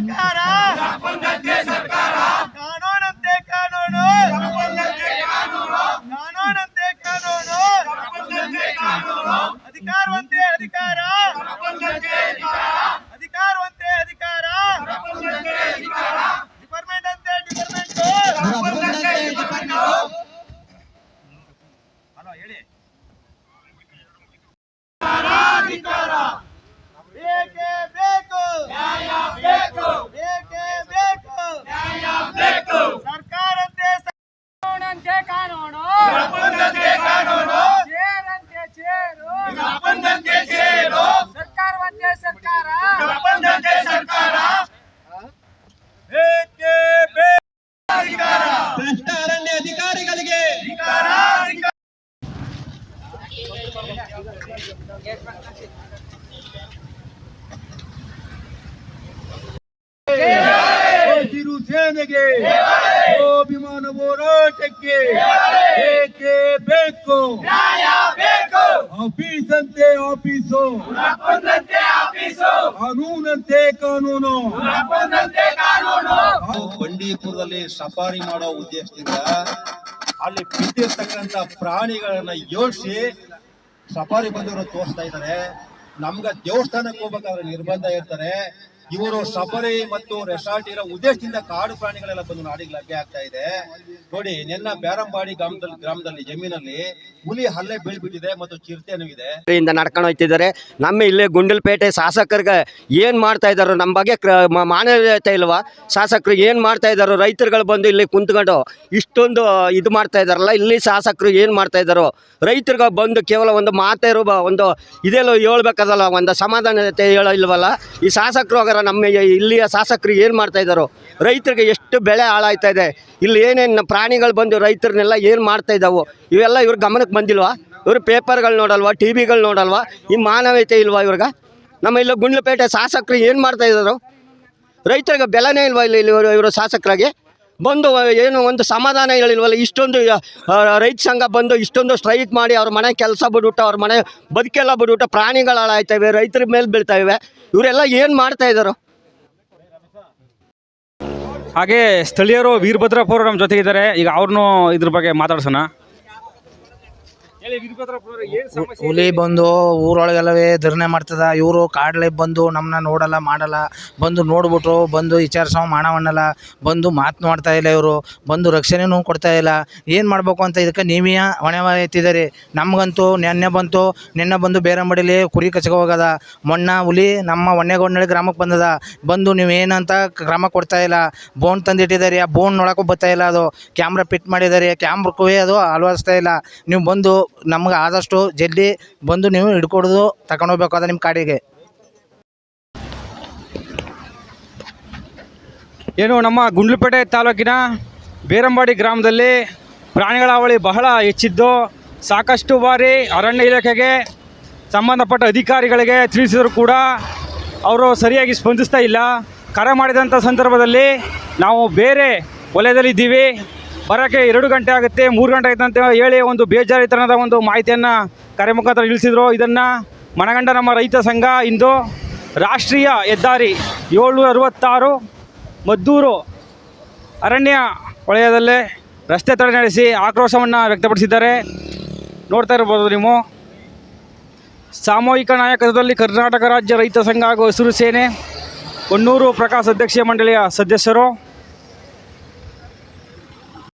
ಸರ್ಕಾರ ಕಾನೂನಂತೆ ಕಾನೂನು ಕಾನೂನಂತೆ ಕಾನೂನು ಅಧಿಕಾರವಂತೆ ಅಧಿಕಾರ ಅಧಿಕಾರವಂತೆ ಅಧಿಕಾರ ಡಿಪಾರ್ಟ್ಮೆಂಟ್ ಅಂತೆ ಡಿಪಾರ್ಟ್ಮೆಂಟ್ ಹಲೋ ಹೇಳಿ ಬೇಕೇ ಬೇಕು ಬೇಕು ಬೇಕೇ ಬೇಕು ಬೇಕು ಸರ್ಕಾರಂತೆ ಕಾನೂನಂತೆ ಕಾನೂನು ಕಾನೂನು ಚೇರಂತೆ ಚೇರು ಬಂದಂತೆ ಚೇರು ಸರ್ಕಾರವಂತೆ ಸರ್ಕಾರ ಬಂದಂತೆ ಸರ್ಕಾರ ಬೇಕೇ ಬೇಕು ಅಧಿಕಾರ ಭ್ರಷ್ಟ ಅರಣ್ಯ ಅಧಿಕಾರಿಗಳಿಗೆ ಅಧಿಕಾರ ಅಧಿಕಾರ ಹಸಿರು ಸೇನೆಗೆ ಅಭಿಮಾನ ಹೋರಾಟಕ್ಕೆ ಏಕೆ ಬೇಕು? ಆಫೀಸಂತೆ ಆಫೀಸ್, ಕಾನೂನಂತೆ ಕಾನೂನು. ಬಂಡೀಪುರದಲ್ಲಿ ಸಫಾರಿ ಮಾಡೋ ಉದ್ದೇಶದಿಂದ ಅಲ್ಲಿ ಬಿದ್ದಿರ್ತಕ್ಕಂಥ ಪ್ರಾಣಿಗಳನ್ನ ಯೋಚಿಸಿ ಸಫಾರಿ ಬಂದವರು ತೋರಿಸ್ತಾ ಇದ್ದಾರೆ. ನಮ್ಗೆ ದೇವಸ್ಥಾನಕ್ಕೆ ಹೋಗ್ಬೇಕಾದ್ರೆ ನಿರ್ಬಂಧ ಇರ್ತಾರೆ. ಇವರು ಸಫರಿ ಮತ್ತು ರೆಸಾರ್ಟ್ ಇರೋ ಉದ್ದೇಶದಿಂದ ಕಾಡು ಪ್ರಾಣಿಗಳೆಲ್ಲ ಬಂದು ನಾಡಿಗೆ ಲಭ್ಯ ಆಗ್ತಾ ಇದೆ. ನೋಡಿ, ನಿನ್ನ ಬ್ಯಾರಂಬಾಡಿ ಗ್ರಾಮದಲ್ಲಿ ಗ್ರಾಮದಲ್ಲಿ, ಜಮೀನಲ್ಲಿ ಹುಲಿ ಹಲ್ಲೆ ಬೀಳ್ಬಿಟ್ಟಿದೆ ಮತ್ತು ಚಿರತೆನೂ ಇದೆ ಇಂದ ನಡ್ಕೊಂಡು ಹೋಗ್ತಿದ್ದಾರೆ. ನಮ್ಮ ಇಲ್ಲಿ ಗುಂಡಲ್ಪೇಟೆ ಶಾಸಕರಿಗೆ ಏನ್ ಮಾಡ್ತಾ ಇದ್ದಾರೋ ನಮ್ಮ ಬಗ್ಗೆ ಮಾನವೀಯತೆ ಇಲ್ವಾ? ಶಾಸಕರು ಏನ್ ಮಾಡ್ತಾ ಇದ್ದಾರೋ ರೈತರುಗಳು ಬಂದು ಇಲ್ಲಿ ಕುಂತ್ಕೊಂಡು ಇಷ್ಟೊಂದು ಇದು ಮಾಡ್ತಾ ಇದಾರಲ್ಲ, ಇಲ್ಲಿ ಶಾಸಕರು ಏನ್ ಮಾಡ್ತಾ ಇದ್ದಾರೋ ರೈತರಿಗೆ ಬಂದು ಕೇವಲ ಒಂದು ಮಾತೇರು ಬ- ಒಂದು ಇದೆಲ್ಲ ಹೇಳ್ಬೇಕದಲ್ಲ, ಒಂದು ಸಮಾಧಾನತೆ ಹೇಳೋ ಇಲ್ವಲ್ಲ? ಈ ಶಾಸಕರು ನಮ್ಮ ಇಲ್ಲಿಯ ಶಾಸಕರು ಏನು ಮಾಡ್ತಾ ಇದ್ದಾರೋ? ರೈತರಿಗೆ ಎಷ್ಟು ಬೆಳೆ ಹಾಳಾಯ್ತಾ ಇದೆ? ಇಲ್ಲಿ ಏನೇನು ಪ್ರಾಣಿಗಳು ಬಂದು ರೈತರನ್ನೆಲ್ಲ ಏನು ಮಾಡ್ತಾ ಇದ್ದಾವೋ? ಇವೆಲ್ಲ ಇವ್ರ ಗಮನಕ್ಕೆ ಬಂದಿಲ್ವಾ? ಇವರು ಪೇಪರ್ಗಳು ನೋಡಲ್ವಾ? ಟಿ ವಿಗಳು ನೋಡಲ್ವಾ? ಈ ಮಾನವೀಯತೆ ಇಲ್ವಾ ಇವ್ರಿಗೆ? ನಮ್ಮ ಇಲ್ಲಿ ಗುಂಡ್ಲಪೇಟೆ ಶಾಸಕರು ಏನು ಮಾಡ್ತಾ ಇದ್ದಾರೋ? ರೈತರಿಗೆ ಬೆಲೆನೇ ಇಲ್ವಾ ಇಲ್ಲಿ ಇಲ್ಲಿ ಇವರು ಇವರು ಶಾಸಕರಾಗಿ? ಬಂದು ಏನು ಒಂದು ಸಮಾಧಾನ ಹೇಳಿಲ್ವಲ್ಲ, ಇಷ್ಟೊಂದು ರೈತ ಸಂಘ ಬಂದು ಇಷ್ಟೊಂದು ಸ್ಟ್ರೈಕ್ ಮಾಡಿ ಅವ್ರ ಮನೆ ಕೆಲಸ ಬಿಟ್ಬಿಟ್ಟು, ಅವ್ರ ಮನೆ ಬದುಕೆಲ್ಲ ಬಿಟ್ಬಿಟ್ಟು ಪ್ರಾಣಿಗಳು ಹಾಳಾಯ್ತವೆ ರೈತರ ಮೇಲೆ ಬೀಳ್ತಾ ಇವೆ ಇವರೆಲ್ಲ ಏನು ಮಾಡ್ತಾ ಇದ್ದಾರೆ ಹಾಗೆ ಸ್ಥಳೀಯರು ವೀರಭದ್ರಪ್ಪ ಅವರು ನಮ್ಮ ಜೊತೆಗಿದ್ದಾರೆ. ಈಗ ಅವ್ರನ್ನೂ ಇದ್ರ ಬಗ್ಗೆ ಮಾತಾಡ್ಸೋಣ ಹೇಳಿ ವೀರಭದ್ರಪ್ಪ ಅವರು ಏನು ಸಮಸ್ಯೆ ಹುಲಿ ಬಂದು ಊರೊಳಗೆಲ್ಲವೇ ಧರ್ಣೆ ಮಾಡ್ತದ. ಇವರು ಕಾಡ್ಲೆ ಬಂದು ನಮ್ಮನ್ನ ನೋಡಲ್ಲ ಮಾಡಲ್ಲ. ಬಂದು ನೋಡ್ಬಿಟ್ರು ಬಂದು ವಿಚಾರಿಸೋ ಮಾಡವಣ್ಣಲ್ಲ ಬಂದು ಮಾತನಾಡ್ತಾ ಇಲ್ಲ ಇವರು. ಬಂದು ರಕ್ಷಣೆನೂ ಕೊಡ್ತಾ ಇಲ್ಲ. ಏನು ಮಾಡಬೇಕು ಅಂತ ಇದಕ್ಕೆ ನೀವೇ ಹೊಣೆ ಎತ್ತಿದ್ದಾರೆ. ನಮಗಂತೂ ನೆನ್ನೆ ಬಂತು. ನಿನ್ನೆ ಬಂದು ಬೇರೆ ಮಡಿಲಿ ಕುರಿ ಕಚ್ಕೊ ಹೋಗದ. ಮೊಣ್ಣ ಹುಲಿ ನಮ್ಮ ಹೊಣ್ಣೆಗೊಂಡಳಿ ಗ್ರಾಮಕ್ಕೆ ಬಂದದ. ಬಂದು ನೀವು ಏನಂತ ಕ್ರಮ ಕೊಡ್ತಾ ಇಲ್ಲ. ಬೋನ್ ತಂದಿಟ್ಟಿದ್ದಾರೆ. ಆ ಬೋನ್ ನೋಡೋಕ್ಕೂ ಬರ್ತಾ ಇಲ್ಲ ಅದು. ಕ್ಯಾಮ್ರಾ ಫಿಟ್ ಮಾಡಿದ್ದಾರೆ. ಕ್ಯಾಮ್ರಕ್ಕೂ ಅದು ಅಳವಡಿಸ್ತಾ ಇಲ್ಲ. ನೀವು ಬಂದು ನಮ್ಗೆ ಆದಷ್ಟು ಜಲ್ದಿ ಬಂದು ನೀವು ಹಿಡ್ಕೊಡೋದು ತಗೊಂಡೋಗ್ಬೇಕಾದ ನಿಮ್ಮ ಕಾಡಿಗೆ. ಏನು ನಮ್ಮ ಗುಂಡ್ಲುಪೇಟೆ ತಾಲೂಕಿನ ಬೇರಂಬಾಡಿ ಗ್ರಾಮದಲ್ಲಿ ಪ್ರಾಣಿಗಳ ಹಾವಳಿ ಬಹಳ ಹೆಚ್ಚಿದ್ದು ಸಾಕಷ್ಟು ಬಾರಿ ಅರಣ್ಯ ಇಲಾಖೆಗೆ ಸಂಬಂಧಪಟ್ಟ ಅಧಿಕಾರಿಗಳಿಗೆ ತಿಳಿಸಿದರೂ ಕೂಡ ಅವರು ಸರಿಯಾಗಿ ಸ್ಪಂದಿಸ್ತಾ ಇಲ್ಲ. ಕರೆ ಮಾಡಿದಂಥ ಸಂದರ್ಭದಲ್ಲಿ ನಾವು ಬೇರೆ ವಲಯದಲ್ಲಿದ್ದೀವಿ. ಬರೋಕ್ಕೆ ಎರಡು ಗಂಟೆ ಆಗುತ್ತೆ, ಮೂರು ಗಂಟೆ ಆಯ್ತು ಅಂತ ಹೇಳಿ ಒಂದು ಬೇಜಾರಿತನದ ಒಂದು ಮಾಹಿತಿಯನ್ನು ಕರೆ ಮುಖಾಂತರ ಇಳಿಸಿದ್ರು ಇದನ್ನು ಮನಗಂಡ ನಮ್ಮ ರೈತ ಸಂಘ ಇಂದು ರಾಷ್ಟ್ರೀಯ ಹೆದ್ದಾರಿ ಏಳ್ನೂರ ಅರವತ್ತಾರು ಮದ್ದೂರು ಅರಣ್ಯ ವಲಯದಲ್ಲೇ ರಸ್ತೆ ತಡೆ ನಡೆಸಿ ಆಕ್ರೋಶವನ್ನು ವ್ಯಕ್ತಪಡಿಸಿದ್ದಾರೆ. ನೋಡ್ತಾ ಇರ್ಬೋದು ನೀವು. ಸಾಮೂಹಿಕ ನಾಯಕತ್ವದಲ್ಲಿ ಕರ್ನಾಟಕ ರಾಜ್ಯ ರೈತ ಸಂಘ ಹಾಗೂ ಹಸಿರು ಸೇನೆ. ಹೊನ್ನೂರು ಪ್ರಕಾಶ್ ಅಧ್ಯಕ್ಷೀಯ ಮಂಡಳಿಯ ಸದಸ್ಯರು.